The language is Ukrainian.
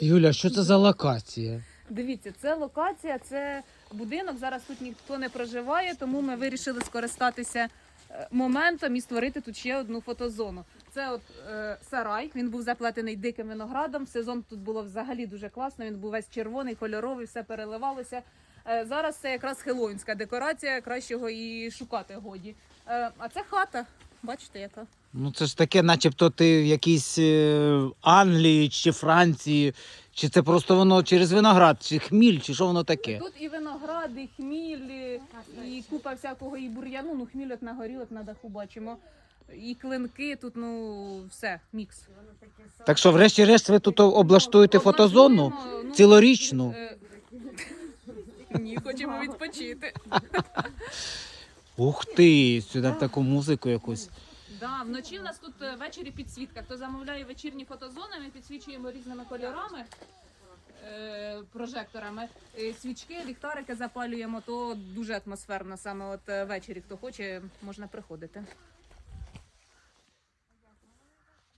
Юля, що це за локація? Дивіться, це локація, це будинок. Зараз тут ніхто не проживає, тому ми вирішили скористатися е, моментом і створити тут ще одну фотозону. Це от е, сарай. Він був заплетений диким виноградом. Сезон тут було взагалі дуже класно. Він був весь червоний, кольоровий, все переливалося. Е, зараз це якраз хеллоїнська декорація, кращого і шукати годі. Е, а це хата. Бачите, яка? Ну це ж таке, начебто ти в якійсь е, Англії чи Франції, чи це просто воно через виноград, чи хміль, чи що воно таке? Тут і виноград, і хміль, і- і купа всякого і бур'яну. Ну, хміль от на горі, от на даху бачимо. І клинки, тут ну все, мікс. Так що, врешті-решт, ви тут облаштуєте фотозону Облаштуємо, ну, цілорічну. е, Ні, хочемо відпочити. Ух ти, сюди в таку музику якусь. Да, вночі в нас тут е, ввечері підсвітка. Хто замовляє вечірні фотозони, ми підсвічуємо різними кольорами. е, Прожекторами Е, свічки, ліхтарики запалюємо, то дуже атмосферно. Саме от ввечері, хто хоче, можна приходити.